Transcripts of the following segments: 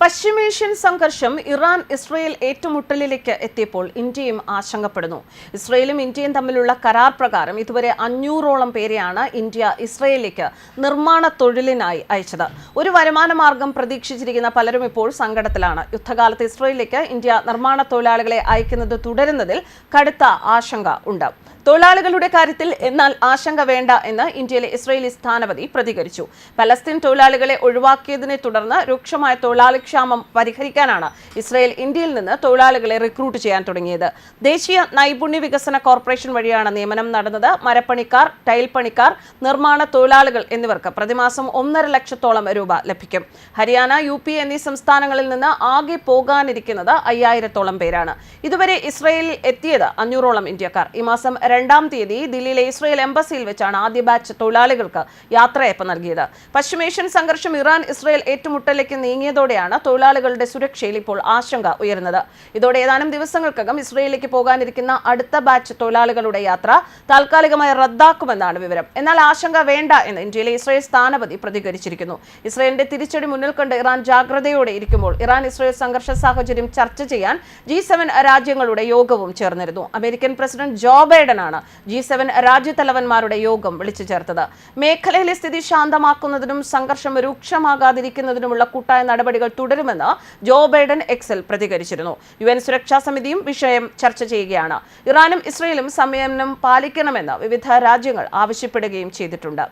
പശ്ചിമേഷ്യൻ സംഘർഷം Iran Israel ഏറ്റുമുട്ടലിലേക്ക് എത്തിയപ്പോൾ ഇന്ത്യയും ആശങ്കപ്പെടുന്നു. ഇസ്രയേലും ഇന്ത്യയും തമ്മിലുള്ള കരാർ പ്രകാരം ഇതുവരെ അഞ്ഞൂറോളം പേരെയാണ് ഇന്ത്യ ഇസ്രയേലിലേക്ക് നിർമ്മാണ തൊഴിലിനായി അയച്ചത്. ഒരു വരുമാന മാർഗം പ്രതീക്ഷിച്ചിരിക്കുന്ന പലരും ഇപ്പോൾ സങ്കടത്തിലാണ്. യുദ്ധകാലത്ത് ഇസ്രയേലിലേക്ക് ഇന്ത്യ നിർമ്മാണ തൊഴിലാളികളെ അയക്കുന്നത് തുടരുന്നതിൽ കടുത്ത ആശങ്ക ഉണ്ട്. തൊഴിലാളികളുടെ കാര്യത്തിൽ എന്നാൽ ആശങ്ക വേണ്ട എന്ന് ഇന്ത്യയിലെ ഇസ്രയേലി സ്ഥാനപതി പ്രതികരിച്ചു. പലസ്തീൻ തൊഴിലാളികളെ ഒഴിവാക്കിയതിനെ തുടർന്ന് രൂക്ഷമായ തൊഴിലാളി ക്ഷാമം പരിഹരിക്കാനാണ് ഇസ്രയേൽ ഇന്ത്യയിൽ നിന്ന് തൊഴിലാളികളെ റിക്രൂട്ട് ചെയ്യാൻ തുടങ്ങിയത്. ദേശീയ നൈപുണ്യ വികസന കോർപ്പറേഷൻ വഴിയാണ് നിയമനം നടന്നത്. മരപ്പണിക്കാർ ടൈൽ പണിക്കാർ നിർമ്മാണ തൊഴിലാളികൾ എന്നിവർക്ക് പ്രതിമാസം ഒന്നര ലക്ഷത്തോളം രൂപ ലഭിക്കും. ഹരിയാന യു പി എന്നീ സംസ്ഥാനങ്ങളിൽ നിന്ന് ആകെ പോകാനിരിക്കുന്നത് അയ്യായിരത്തോളം പേരാണ്. ഇതുവരെ ഇസ്രയേലിൽ എത്തിയത് അഞ്ഞൂറോളം ഇന്ത്യക്കാർ. ഈ മാസം രണ്ടാം തീയതി ദില്ലിയിലെ ഇസ്രയേൽ എംബസിയിൽ വെച്ചാണ് ആദ്യ ബാച്ച് തൊഴിലാളികൾക്ക് യാത്രയപ്പ് നൽകിയത്. പശ്ചിമേഷ്യൻ സംഘർഷം ഇറാൻ ഇസ്രയേൽ ഏറ്റുമുട്ടലേക്ക് നീങ്ങിയതോടെയാണ് തൊഴിലാളികളുടെ സുരക്ഷയിൽ ഇപ്പോൾ ആശങ്ക ഉയരുന്നത്. ഇതോടെ ഏതാനും ദിവസങ്ങൾക്കകം ഇസ്രയേലിലേക്ക് പോകാനിരിക്കുന്ന അടുത്ത ബാച്ച് തൊഴിലാളികളുടെ യാത്ര താൽക്കാലികമായി റദ്ദാക്കുമെന്നാണ് വിവരം. എന്നാൽ ആശങ്ക വേണ്ട എന്ന് ഇന്ത്യയിലെ ഇസ്രയേൽ സ്ഥാനപതി പ്രതികരിച്ചിരിക്കുന്നു. ഇസ്രയേലിന്റെ തിരിച്ചടി മുന്നിൽ കണ്ട് ഇറാൻ ജാഗ്രതയോടെ ഇരിക്കുമ്പോൾ ഇറാൻ ഇസ്രയേൽ സംഘർഷ സാഹചര്യം ചർച്ച ചെയ്യാൻ ജി രാജ്യങ്ങളുടെ യോഗവും ചേർന്നിരുന്നു. അമേരിക്കൻ പ്രസിഡന്റ് ജോ ബൈഡനാണ് ജി സെവൻ രാജ്യത്തലവന്മാരുടെ യോഗം വിളിച്ചു ചേർത്തത്. മേഖലയിലെ സ്ഥിതി ശാന്തമാക്കുന്നതിനും സംഘർഷം രൂക്ഷമാകാതിരിക്കുന്നതിനുമുള്ള കൂട്ടായ നടപടികൾ തുടരുമെന്ന് ജോ ബൈഡൻ എക്സൽ പ്രതികരിച്ചിരുന്നു. യു എൻ സുരക്ഷാ സമിതിയും വിഷയം ചർച്ച ചെയ്യുകയാണ്. ഇറാനും ഇസ്രയേലും സംയമനം പാലിക്കണമെന്ന് വിവിധ രാജ്യങ്ങൾ ആവശ്യപ്പെടുകയും ചെയ്തിട്ടുണ്ട്.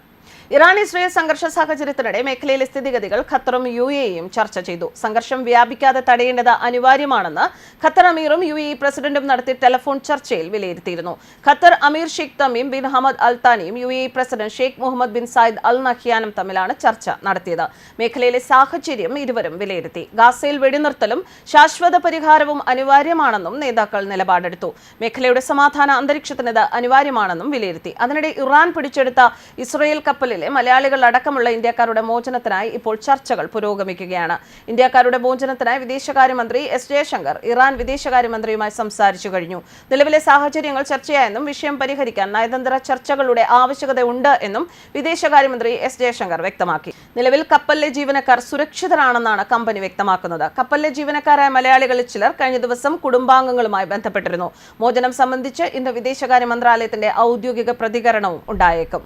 ഇറാൻ ഇസ്രയേൽ സംഘർഷ സാഹചര്യത്തിനിടെ മേഖലയിലെ സ്ഥിതിഗതികൾ ഖത്തറും യു എയും ചർച്ച ചെയ്തു. സംഘർഷം വ്യാപിക്കാതെ തടയേണ്ടത് അനിവാര്യമാണെന്ന് ഖത്തർ അമീറും യു എ പ്രസിഡന്റും നടത്തിയ ടെലിഫോൺ ചർച്ചയിൽ വിലയിരുത്തിയിരുന്നു. Qatar emir Sheikh Tamim bin Hamad Al താനിയും U A president Sheikh Mohammed bin Zayed Al നഹിയാനും തമ്മിലാണ് ചർച്ച നടത്തിയത്. മേഖലയിലെ സാഹചര്യം ഇരുവരും വിലയിരുത്തി. ഗാസയിൽ വെടിനിർത്തലും ശാശ്വത പരിഹാരവും അനിവാര്യമാണെന്നും നേതാക്കൾ നിലപാടെടുത്തു. മേഖലയുടെ സമാധാന അന്തരീക്ഷത്തിനത് അനിവാര്യമാണെന്നും വിലയിരുത്തി. അതിനിടെ ഇറാൻ പിടിച്ചെടുത്ത ഇസ്രയേൽ കപ്പലിലെ മലയാളികൾ അടക്കമുള്ള ഇന്ത്യക്കാരുടെ മോചനത്തിനായി ഇപ്പോൾ ചർച്ചകൾ പുരോഗമിക്കുകയാണ്. ഇന്ത്യക്കാരുടെ മോചനത്തിനായി വിദേശകാര്യമന്ത്രി എസ് ജയശങ്കർ ഇറാൻ വിദേശകാര്യമന്ത്രിയുമായി സംസാരിച്ചു കഴിഞ്ഞു. നിലവിലെ സാഹചര്യങ്ങൾ ചർച്ചയായെന്നും വിഷയം പരിഹരിക്കാൻ നയതന്ത്ര ചർച്ചകളുടെ ആവശ്യകതയുണ്ട് എന്നും വിദേശകാര്യമന്ത്രി എസ് ജയശങ്കർ വ്യക്തമാക്കി. നിലവിൽ കപ്പലിലെ ജീവനക്കാർ സുരക്ഷിതരാണെന്നാണ് കമ്പനി വ്യക്തമാക്കുന്നത്. കപ്പലിലെ ജീവനക്കാരായ മലയാളികളിൽ ചിലർ കഴിഞ്ഞ ദിവസം കുടുംബാംഗങ്ങളുമായി ബന്ധപ്പെട്ടിരുന്നു. മോചനം സംബന്ധിച്ച് ഇന്ന് വിദേശകാര്യ മന്ത്രാലയത്തിന്റെ ഔദ്യോഗിക പ്രതികരണവും ഉണ്ടായേക്കും.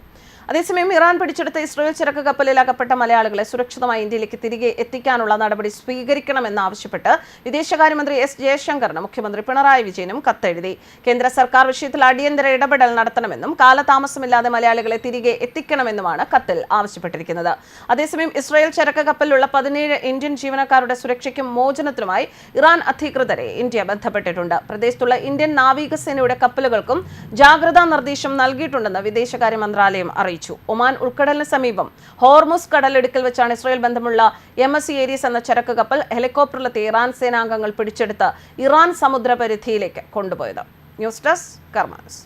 അതേസമയം ഇറാൻ പിടിച്ചെടുത്ത ഇസ്രയേൽ ചരക്ക് കപ്പലിൽ അകപ്പെട്ട മലയാളികളെ സുരക്ഷിതമായി ഇന്ത്യയിലേക്ക് തിരികെ എത്തിക്കാനുള്ള നടപടി സ്വീകരിക്കണമെന്നാവശ്യപ്പെട്ട് വിദേശകാര്യമന്ത്രി എസ് ജയശങ്കറിന് മുഖ്യമന്ത്രി പിണറായി വിജയനും കത്തെഴുതി. കേന്ദ്ര സർക്കാർ വിഷയത്തിൽ അടിയന്തര ഇടപെടൽ നടത്തണമെന്നും കാലതാമസമില്ലാതെ മലയാളികളെ തിരികെ എത്തിക്കണമെന്നുമാണ് കത്തിൽ ആവശ്യപ്പെട്ടിരിക്കുന്നത്. അതേസമയം ഇസ്രയേൽ ചരക്ക് കപ്പലിലുള്ള പതിനേഴ് ഇന്ത്യൻ ജീവനക്കാരുടെ സുരക്ഷയ്ക്കും മോചനത്തിനുമായി ഇറാൻ അധികൃതരെ ഇന്ത്യ ബന്ധപ്പെട്ടിട്ടുണ്ട്. പ്രദേശത്തുള്ള ഇന്ത്യൻ നാവികസേനയുടെ കപ്പലുകൾക്കും ജാഗ്രതാ നിർദ്ദേശം നൽകിയിട്ടുണ്ടെന്ന് വിദേശകാര്യ മന്ത്രാലയം അറിയിച്ചു. ഒമാൻ ഉൾക്കടലിന് സമീപം ഹോർമുസ് കടലിടുക്കിൽ വെച്ചാണ് ഇസ്രായേൽ ബന്ധമുള്ള എം എസ് ഏരിയസ് എന്ന ചരക്ക് കപ്പൽ ഹെലികോപ്റ്ററിലെത്തി ഇറാൻ സേനാംഗങ്ങൾ പിടിച്ചെടുത്ത് ഇറാൻ സമുദ്രപരിധിയിലേക്ക് കൊണ്ടുപോയത്. News desk കർമാനസ്.